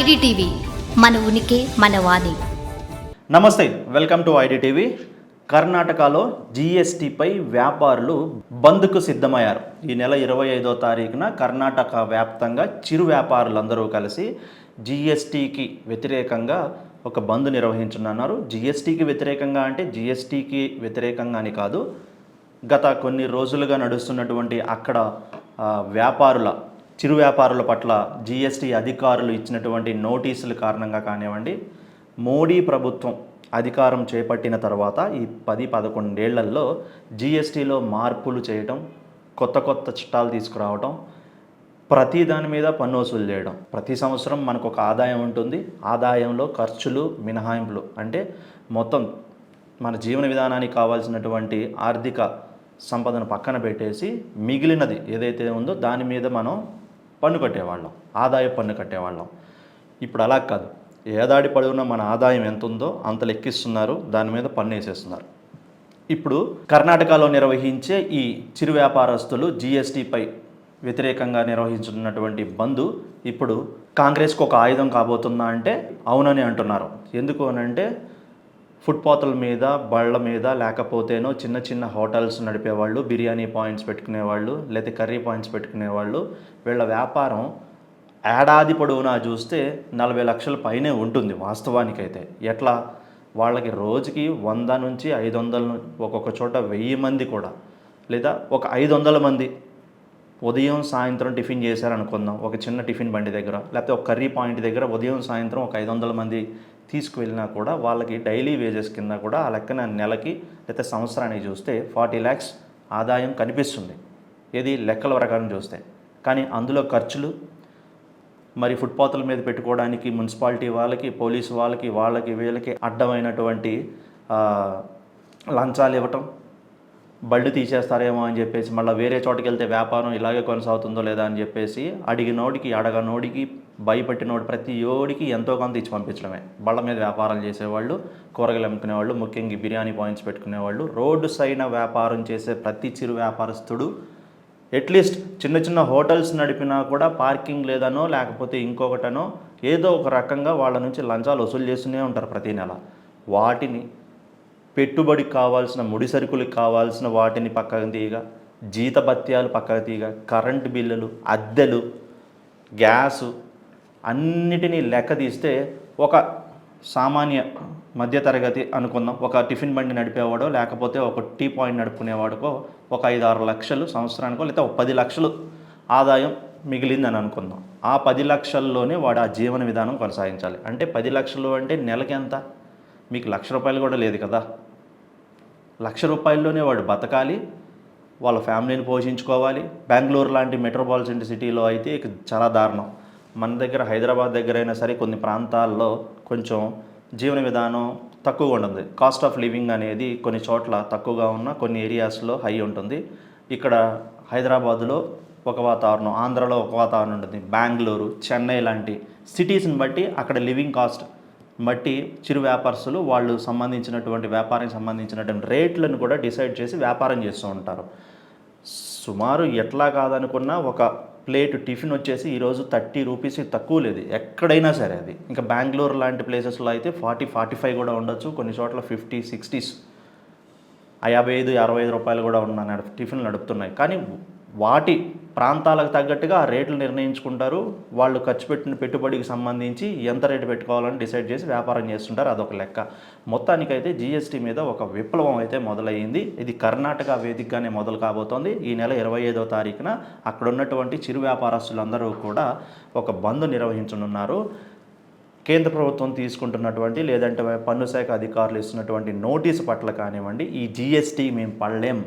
IDTV మన ఉనికి మన వాణి. నమస్తే వెల్కమ్ టు ఐడిటీవీ. కర్ణాటకలో జీఎస్టీపై వ్యాపారులు బంద్కు సిద్ధమయ్యారు. ఈ నెల ఇరవై ఐదో తారీఖున కర్ణాటక వ్యాప్తంగా చిరు వ్యాపారులందరూ కలిసి జీఎస్టీకి వ్యతిరేకంగా ఒక బంద్ నిర్వహించనున్నారు. జీఎస్టీకి వ్యతిరేకంగా అంటే జీఎస్టీకి వ్యతిరేకంగా అని కాదు. గత కొన్ని రోజులుగా నడుస్తున్నటువంటి అక్కడ వ్యాపారుల చిరు వ్యాపారుల పట్ల జీఎస్టీ అధికారులు ఇచ్చినటువంటి నోటీసుల కారణంగా కానివ్వండి మోడీ ప్రభుత్వం అధికారం చేపట్టిన తర్వాత ఈ పది పదకొండేళ్ళలో జీఎస్టీలో మార్పులు చేయటం కొత్త కొత్త చట్టాలు తీసుకురావటం ప్రతి దాని మీద పన్ను వసూలు చేయడం. ప్రతి సంవత్సరం మనకు ఒక ఆదాయం ఉంటుంది. ఆదాయంలో ఖర్చులు మినహాయింపులు అంటే మొత్తం మన జీవన విధానానికి కావాల్సినటువంటి ఆర్థిక సంపదను పక్కన పెట్టేసి మిగిలినది ఏదైతే ఉందో దాని మీద మనం పన్ను కట్టేవాళ్ళం ఆదాయ పన్ను కట్టేవాళ్ళం. ఇప్పుడు అలా కాదు. ఏడాది పడుగున మన ఆదాయం ఎంత ఉందో అంత లెక్కిస్తున్నారు దాని మీద పన్ను వేసేస్తున్నారు. ఇప్పుడు కర్ణాటకలో నిర్వహించే ఈ చిరు వ్యాపారస్తులు జీఎస్టీపై వ్యతిరేకంగా నిర్వహించున్నటువంటి బంద్ ఇప్పుడు కాంగ్రెస్కు ఒక ఆయుధం కాబోతుందా అంటే అవునని అంటున్నారు. ఎందుకు అని అంటే ఫుట్పాత్ల మీద బళ్ళ మీద లేకపోతేనో చిన్న చిన్న హోటల్స్ నడిపేవాళ్ళు బిర్యానీ పాయింట్స్ పెట్టుకునేవాళ్ళు లేకపోతే కర్రీ పాయింట్స్ పెట్టుకునేవాళ్ళు వీళ్ళ వ్యాపారం ఏడాది పొడవునా చూస్తే నలభై లక్షల పైనే ఉంటుంది వాస్తవానికైతే. ఎట్లా? వాళ్ళకి రోజుకి వంద నుంచి ఐదు వందల ఒక్కొక్క చోట వెయ్యి మంది కూడా. లేదా ఒక ఐదు వందల మంది. ఉదయం సాయంత్రం టిఫిన్ చేశారనుకుందాం ఒక చిన్న టిఫిన్ బండి దగ్గర లేకపోతే ఒక కర్రీ పాయింట్ దగ్గర ఉదయం సాయంత్రం ఒక ఐదు వందల మంది తీసుకువెళ్ళినా కూడా వాళ్ళకి డైలీ వేజెస్ కింద కూడా ఆ లెక్కన నెలకి లేకపోతే సంవత్సరానికి చూస్తే ఫార్టీ ల్యాక్స్ ఆదాయం కనిపిస్తుంది. ఏది లెక్కల ప్రకారం చూస్తే. కానీ అందులో ఖర్చులు మరి ఫుట్పాత్ల మీద పెట్టుకోవడానికి మున్సిపాలిటీ వాళ్ళకి పోలీసు వాళ్ళకి వాళ్ళకి వీళ్ళకి అడ్డమైనటువంటి లంచాలు ఇవ్వటం బళ్ళు తీసేస్తారేమో అని చెప్పేసి మళ్ళీ వేరే చోటుకి వెళ్తే వ్యాపారం ఇలాగే కొనసాగుతుందో లేదా అని చెప్పేసి అడిగినోడికి అడగనోడికి భయపెట్టినోడు ప్రతి ఓడికి ఎంతో కొంత ఇచ్చి పంపించడమే. బళ్ళ మీద వ్యాపారాలు చేసేవాళ్ళు కూరగాయలు అమ్ముకునేవాళ్ళు ముఖ్యంగా బిర్యానీ పాయింట్స్ పెట్టుకునేవాళ్ళు. రోడ్డు సైడ్ వ్యాపారం చేసే ప్రతి చిరు వ్యాపారస్తుడు అట్లీస్ట్ చిన్న చిన్న హోటల్స్ నడిపినా కూడా పార్కింగ్ లేదనో లేకపోతే ఇంకొకటనో ఏదో ఒక రకంగా వాళ్ళ నుంచి లంచాలు వసూలు చేస్తూనే ఉంటారు ప్రతి నెల. వాటిని పెట్టుబడికి కావాల్సిన ముడి సరుకులకు కావాల్సిన వాటిని పక్కకు తీయగ జీతభత్యాలు పక్కకు తీయగ కరెంటు బిల్లులు అద్దెలు గ్యాసు అన్నిటినీ లెక్క తీస్తే ఒక సామాన్య మధ్యతరగతి అనుకుందాం. ఒక టిఫిన్ బండి నడిపేవాడో లేకపోతే ఒక టీ పాయింట్ నడుపుకునేవాడికో ఒక ఐదు ఆరు లక్షలు సంవత్సరానికో లేకపోతే ఒక పది లక్షలు ఆదాయం మిగిలిందని అనుకుందాం. ఆ పది లక్షల్లోనే వాడు ఆ జీవన విధానం కొనసాగించాలి. అంటే పది లక్షలు అంటే నెలకి ఎంత? మీకు లక్ష రూపాయలు కూడా లేదు కదా. లక్ష రూపాయల్లోనే వాడు బతకాలి. వాళ్ళ ఫ్యామిలీని పోషించుకోవాలి. బెంగళూరు లాంటి మెట్రోపాలిటన్ సిటీలో అయితే ఇక చాలా దారుణం. మన దగ్గర హైదరాబాద్ దగ్గర అయినా సరే కొన్ని ప్రాంతాల్లో కొంచెం జీవన విధానం తక్కువగా ఉంటుంది. కాస్ట్ ఆఫ్ లివింగ్ అనేది కొన్ని చోట్ల తక్కువగా ఉన్న కొన్ని ఏరియాస్లో హై ఉంటుంది. ఇక్కడ హైదరాబాదులో ఒక వాతావరణం ఆంధ్రలో ఒక వాతావరణం ఉంటుంది. బెంగళూరు చెన్నై లాంటి సిటీస్ని బట్టి అక్కడ లివింగ్ కాస్ట్ బట్టి చిరు వ్యాపారస్తులు వాళ్ళు సంబంధించినటువంటి వ్యాపారానికి సంబంధించినటువంటి రేట్లను కూడా డిసైడ్ చేసి వ్యాపారం చేస్తూ ఉంటారు. సుమారు ఎట్లా కాదనుకున్నా ఒక ప్లేట్ టిఫిన్ వచ్చేసి ఈరోజు థర్టీ రూపీస్ తక్కువ లేదు. ఎక్కడైనా సరే అది. ఇంకా బెంగళూరు లాంటి ప్లేసెస్లో అయితే ఫార్టీ ఫార్టీ ఫైవ్ కూడా ఉండొచ్చు. కొన్ని చోట్ల ఫిఫ్టీ సిక్స్టీస్ యాభై ఐదు అరవై ఐదు రూపాయలు కూడా ఉన్న టిఫిన్లు నడుపుతున్నాయి. కానీ వాటి ప్రాంతాలకు తగ్గట్టుగా రేట్లు నిర్ణయించుకుంటారు. వాళ్ళు ఖర్చు పెట్టిన పెట్టుబడికి సంబంధించి ఎంత రేటు పెట్టుకోవాలని డిసైడ్ చేసి వ్యాపారం చేస్తుంటారు. అదొక లెక్క. మొత్తానికైతే జీఎస్టీ మీద ఒక విప్లవం అయితే మొదలయ్యింది. ఇది కర్ణాటక వేదికగానే మొదలు కాబోతోంది. ఈ నెల ఇరవై ఐదో తారీఖున అక్కడ ఉన్నటువంటి చిరు వ్యాపారస్తులందరూ కూడా ఒక బంద్ నిర్వహించనున్నారు. కేంద్ర ప్రభుత్వం తీసుకుంటున్నటువంటి లేదంటే పన్ను శాఖ అధికారులు ఇస్తున్నటువంటి నోటీసు పట్ల కానివ్వండి ఈ జీఎస్టీ మేము పడలేం.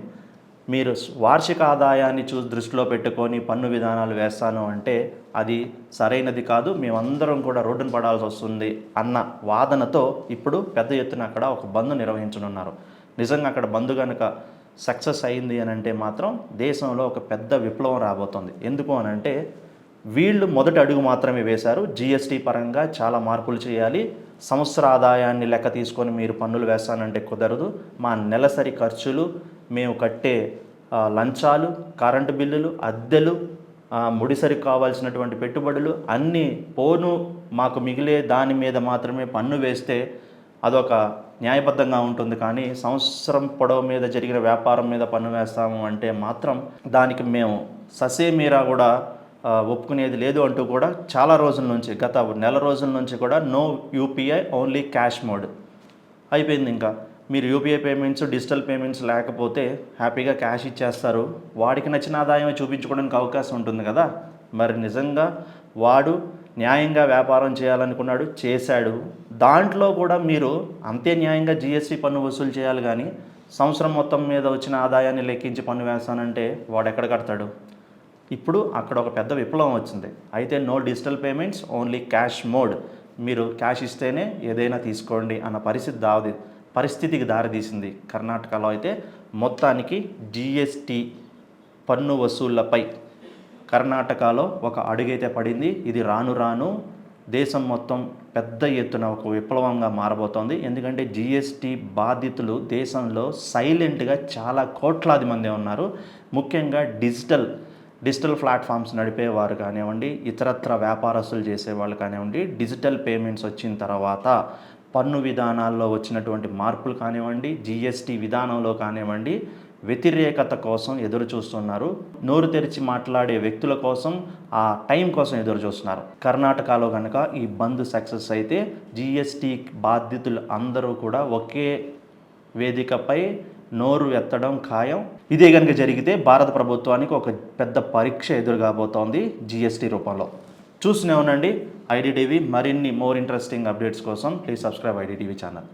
మీరు వార్షిక ఆదాయాన్ని చూ దృష్టిలో పెట్టుకొని పన్ను విధానాలు వేస్తాను అంటే అది సరైనది కాదు మేమందరం కూడా రోడ్డున పడాల్సి వస్తుంది అన్న వాదనతో ఇప్పుడు పెద్ద ఎత్తున అక్కడ ఒక బంద్ నిర్వహించనున్నారు. నిజంగా అక్కడ బంద్ కనుక సక్సెస్ అయింది అని అంటే మాత్రం దేశంలో ఒక పెద్ద విప్లవం రాబోతోంది. ఎందుకు అని అంటే వీళ్ళు మొదటి అడుగు మాత్రమే వేశారు. జీఎస్టీ పరంగా చాలా మార్పులు చేయాలి. సంవత్సర ఆదాయాన్ని లెక్క తీసుకొని మీరు పన్నులు వేస్తానంటే కుదరదు. మా నెలసరి ఖర్చులు మేము కట్టే లంచాలు కరెంటు బిల్లులు అద్దెలు ముడిసరి ముడిసరికి కావాల్సినటువంటి పెట్టుబడులు అన్నీ పోను మాకు మిగిలే దాని మీద మాత్రమే పన్ను వేస్తే అదొక న్యాయబద్ధంగా ఉంటుంది. కానీ సంవత్సరం పొడవు మీద జరిగిన వ్యాపారం మీద పన్ను వేస్తాము అంటే మాత్రం దానికి మేము ససేమీరా కూడా ఒప్పుకునేది లేదు అంటూ కూడా చాలా రోజుల నుంచి గత నెల రోజుల నుంచి కూడా no UPI only cash mode. అయిపోయింది ఇంకా. మీరు యూపీఐ పేమెంట్స్ డిజిటల్ పేమెంట్స్ లేకపోతే హ్యాపీగా క్యాష్ ఇచ్చేస్తారు. వాడికి నచ్చిన ఆదాయమే చూపించుకోవడానికి అవకాశం ఉంటుంది కదా? మరి నిజంగా వాడు న్యాయంగా వ్యాపారం చేయాలనుకున్నాడు చేశాడు. దాంట్లో కూడా మీరు అంతే న్యాయంగా జిఎస్టీ పన్ను వసూలు చేయాలి కానీ సంవత్సరం మొత్తం మీద వచ్చిన ఆదాయాన్ని లెక్కించి పన్ను వేస్తానంటే వాడు ఎక్కడ కడతాడు? ఇప్పుడు అక్కడ ఒక పెద్ద విప్లవం వచ్చింది. అయితే no digital payments only cash mode. మీరు క్యాష్ ఇస్తేనే ఏదైనా తీసుకోండి అన్న పరిస్థితి దావది పరిస్థితికి దారితీసింది. కర్ణాటకలో అయితే మొత్తానికి జిఎస్టి పన్ను వసూళ్ళపై కర్ణాటకలో ఒక అడుగైతే పడింది. ఇది రాను రాను దేశం మొత్తం పెద్ద ఎత్తున ఒక విప్లవంగా మారబోతోంది. ఎందుకంటే జిఎస్టి బాధితులు దేశంలో సైలెంట్గా చాలా కోట్లాది మంది ఉన్నారు. ముఖ్యంగా డిజిటల్ డిజిటల్ ప్లాట్ఫామ్స్ నడిపేవారు కానివ్వండి ఇతరత్ర వ్యాపారస్తులు చేసేవాళ్ళు కానివ్వండి డిజిటల్ పేమెంట్స్ వచ్చిన తర్వాత పన్ను విధానాల్లో వచ్చినటువంటి మార్పులు కానివ్వండి జిఎస్టి విధానంలో కానివ్వండి వ్యతిరేకత కోసం ఎదురు చూస్తున్నారు. నోరు తెరిచి మాట్లాడే వ్యక్తుల కోసం ఆ టైం కోసం ఎదురు చూస్తున్నారు. కర్ణాటకలో కనుక ఈ బంద్ సక్సెస్ అయితే జిఎస్టి బాధితులు అందరూ కూడా ఒకే వేదికపై నోరు ఎత్తడం ఖాయం. ఇదే కనుక జరిగితే భారత ప్రభుత్వానికి ఒక పెద్ద పరీక్ష ఎదురుగాబోతోంది జిఎస్టీ రూపంలో. చూస్తూనే ఉండండి. ఐడిటీవీ మరిన్ని మోర్ ఇంట్రెస్టింగ్ అప్డేట్స్ కోసం ప్లీజ్ సబ్స్క్రైబ్ ఐడిటీవీ ఛానల్.